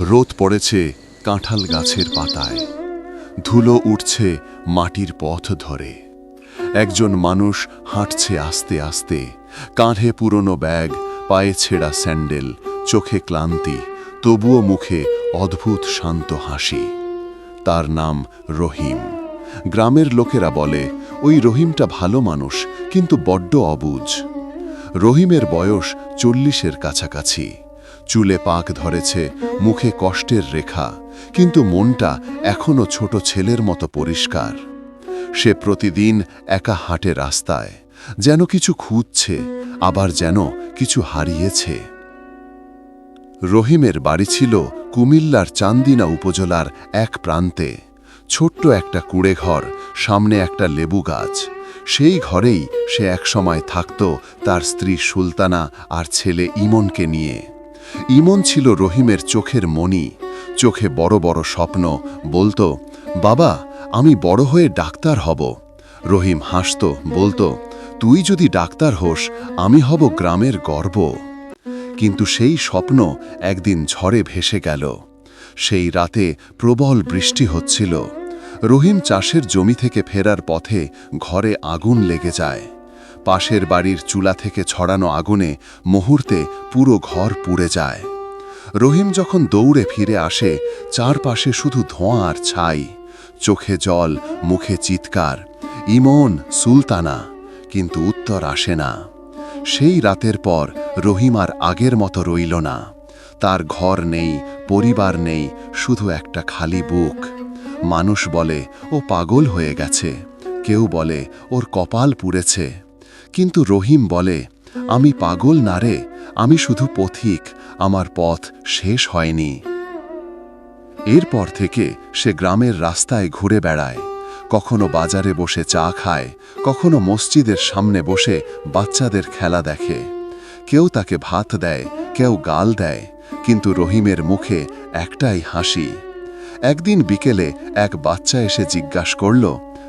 রোদ পড়েছে কাঁঠাল গাছের পাতায়। ধুলো উঠছে মাটির পথ ধরে। একজন মানুষ হাঁটছে আস্তে আস্তে। কাঁধে পুরনো ব্যাগ, পায়ে ছেঁড়া স্যান্ডেল, চোখে ক্লান্তি, তবুও মুখে অদ্ভুত শান্ত হাসি। তার নাম রহিম। গ্রামের লোকেরা বলে, ওই রহিমটা ভালো মানুষ, কিন্তু বড্ড অবুজ। রহিমের বয়স চল্লিশের কাছাকাছি। চুলে পাক ধরেছে, মুখে কষ্টের রেখা, কিন্তু মনটা এখনও ছোট ছেলের মতো পরিষ্কার। সে প্রতিদিন একা হাঁটে রাস্তায়, যেন কিছু খুঁজছে, আবার যেন কিছু হারিয়েছে। রহিমের বাড়ি ছিল কুমিল্লার চান্দিনা উপজেলার এক প্রান্তে। ছোট্ট একটা কুড়ে ঘর সামনে একটা লেবু গাছ সেই ঘরেই সে একসময় থাকত তার স্ত্রী সুলতানা আর ছেলে ইমনকে নিয়ে। ইমন ছিল রহিমের চোখের মণি, চোখে বড় বড় স্বপ্ন, বলতো, বাবা, আমি বড় হয়ে ডাক্তার হব। রহিম হাসত, বলতো, তুই যদি ডাক্তার হোস, আমি হব গ্রামের গর্ব। কিন্তু সেই স্বপ্ন একদিন ঝড়ে ভেসে গেল। সেই রাতে প্রবল বৃষ্টি হচ্ছিল। রহিম চাষের জমি থেকে ফেরার পথে ঘরে আগুন লেগে যায়। পাশের বাড়ির চুলা থেকে ছড়ানো আগুনে মুহূর্তে পুরো ঘর পুড়ে যায়। রহিম যখন দৌড়ে ফিরে আসে, চারপাশে শুধু ধোঁয়া আর ছাই। চোখে জল, মুখে চিৎকার, ইমন, সুলতানা, কিন্তু উত্তর আসে না। সেই রাতের পর রহিম আর আগের মতো রইল না। তার ঘর নেই, পরিবার নেই, শুধু একটা খালি বুক। মানুষ বলে, ও পাগল হয়ে গেছে। কেউ বলে, ওর কপাল পুড়েছে। কিন্তু রহিম বলে, আমি পাগল না রে, আমি শুধু পথিক, আমার পথ শেষ হয়নি। এরপর থেকে সে গ্রামের রাস্তায় ঘুরে বেড়ায়। কখনো বাজারে বসে চা খায়, কখনো মসজিদের সামনে বসে বাচ্চাদের খেলা দেখে। কেউ তাকে ভাত দেয়, কেউ গাল দেয়, কিন্তু রহিমের মুখে একটাই হাসি। একদিন বিকেলে এক বাচ্চা এসে জিজ্ঞাস করল,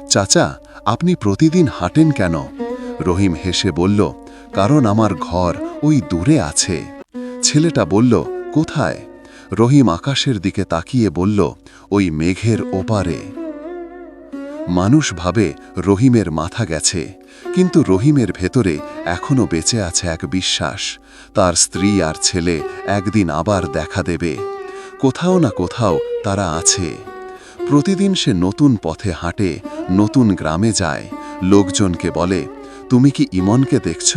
চাচা, আপনি প্রতিদিন হাঁটেন কেন? রহিম হেসে বলল, কারণ আমার ঘর ওই দূরে আছে। ছেলেটা বলল, কোথায়? রহিম আকাশের দিকে তাকিয়ে বলল, ওই মেঘের ওপারে। মানুষ ভাবে রহিমের মাথা গেছে, কিন্তু রহিমের ভেতরে এখনও বেঁচে আছে এক বিশ্বাস, তার স্ত্রী আর ছেলে একদিন আবার দেখা দেবে। কোথাও না কোথাও তারা আছে। প্রতিদিন সে নতুন পথে হাঁটে, নতুন গ্রামে যায়। লোকজনকে বলে, তুমি কি ইমনকে দেখছ?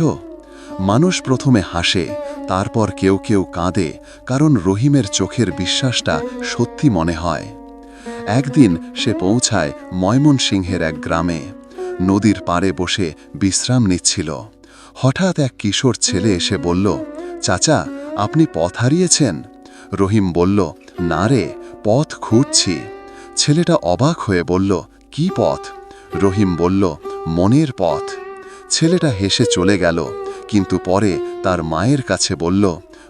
মানুষ প্রথমে হাসে, তারপর কেউ কেউ কাঁদে, কারণ রহিমের চোখের বিশ্বাসটা সত্যি মনে হয়। একদিন সে পৌঁছায় ময়মনসিংহের এক গ্রামে। নদীর পাড়ে বসে বিশ্রাম নিচ্ছিল। হঠাৎ এক কিশোর ছেলে এসে বলল, চাচা, আপনি পথ হারিয়েছেন? রহিম বলল, না রে পথ খুঁজছি। ছেলেটা অবাক হয়ে বলল, কি পথ? রহিম বলল, মনের পথ। ছেলেটা হেসে চলে গেল, কিন্তু পরে তার মায়ের কাছে বলল,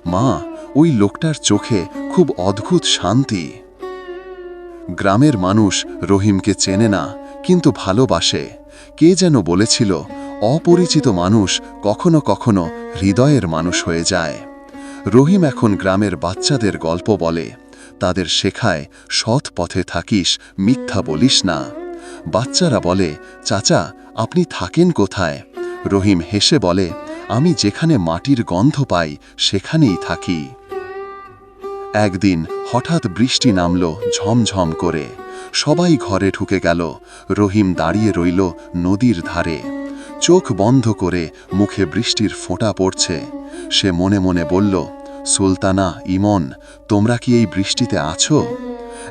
মা, ওই লোকটার চোখে খুব অদ্ভুত শান্তি। গ্রামের মানুষ রহিমকে চেনে না, কিন্তু ভালোবাসে। কে যেন বলেছিল, অপরিচিত মানুষ কখনো কখনো হৃদয়ের মানুষ হয়ে যায়। রহিম এখন গ্রামের বাচ্চাদের গল্প বলে। তাদের শেখায়, সৎ পথে থাকিস, মিথ্যা বলিস না। বাচ্চারা বলে, চাচা, আপনি থাকেন কোথায়? রহিম হেসে বলে, আমি যেখানে মাটির গন্ধ পাই, সেখানেই থাকি। একদিন হঠাৎ বৃষ্টি নামল ঝমঝম করে। সবাই ঘরে ঢুকে গেল। রহিম দাঁড়িয়ে রইল নদীর ধারে। চোখ বন্ধ করে মুখে বৃষ্টির ফোঁটা পড়ছে। সে মনে মনে বলল সুলতানা, ইমন, তোমরা কি এই বৃষ্টিতে আছো?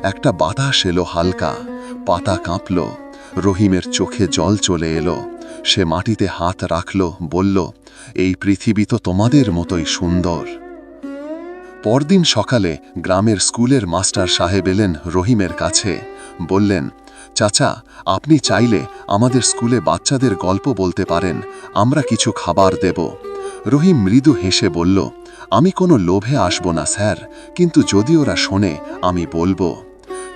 একটা বাতাস এলো হালকা, পাতা কাঁপল, রহিমের চোখে জল চলে এলো। সে মাটিতে হাত রাখল, বলল, এই পৃথিবী তো তোমাদের মতোই সুন্দর। পরদিন সকালে গ্রামের স্কুলের মাস্টার সাহেব এলেন রহিমের কাছে, বললেন, চাচা, আপনি চাইলে আমাদের স্কুলে বাচ্চাদের গল্প বলতে পারেন, আমরা কিছু খাবার দেব। রহিম মৃদু হেসে বলল আমি কোনো লোভে আসব না, স্যার। কিন্তু যদি ওরা শোনে, আমি বলব।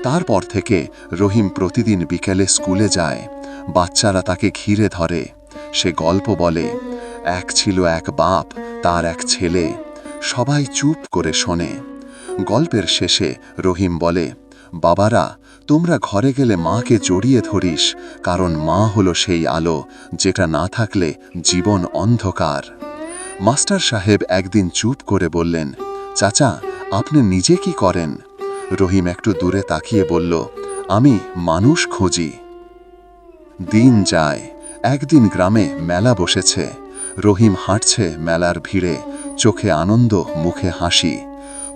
তারপর থেকে রহিম প্রতিদিন বিকেলে স্কুলে যায়। বাচ্চারা তাকে ঘিরে ধরে। সে গল্প বলে, এক ছিল এক বাপ, তার এক ছেলে। সবাই চুপ করে শোনে। গল্পের শেষে রহিম বলে, বাবারা, তোমরা ঘরে গেলে মাকে জড়িয়ে ধরিস, কারণ মা হলো সেই আলো, যেটা না থাকলে জীবন অন্ধকার। মাস্টার সাহেব একদিন চুপ করে বললেন, চাচা, আপনি নিজে কি করেন? রহিম একটু দূরে তাকিয়ে বলল, আমি মানুষ খুঁজি। দিন যায়, একদিন গ্রামে মেলা বসেছে। রহিম হাঁটছে মেলার ভিড়ে, চোখে আনন্দ, মুখে হাসি।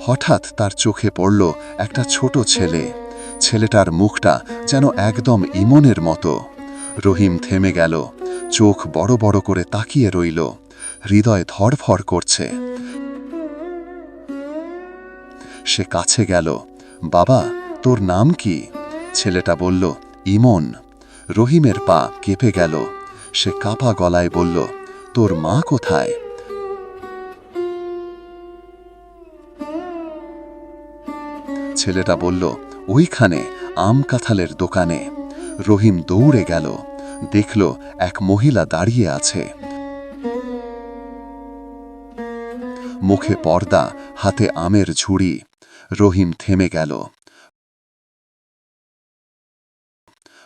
হঠাৎ তার চোখে পড়ল একটা ছোট ছেলে। ছেলেটার মুখটা যেন একদম ইমনের মতো। রহিম থেমে গেল, চোখ বড় বড় করে তাকিয়ে রইল। হৃদয় ধড়ফড় করছে। সে কাছে গেল, বাবা, তোর নাম কি? ছেলেটা বলল, ইমন। রহিমের পা কেঁপে গেল। সে কাপা গলায় বলল, তোর মা কোথায়? ছেলেটা বলল, ওইখানে, আম কাঁঠালের দোকানে। রহিম দৌড়ে গেল, দেখল এক মহিলা দাঁড়িয়ে আছে। মুখে পর্দা, হাতে আমের ঝুড়ি। রহিম থেমে গেল।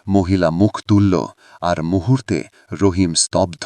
মহিলা মুখ তুলল, আর মুহূর্তে রহিম স্তব্ধ।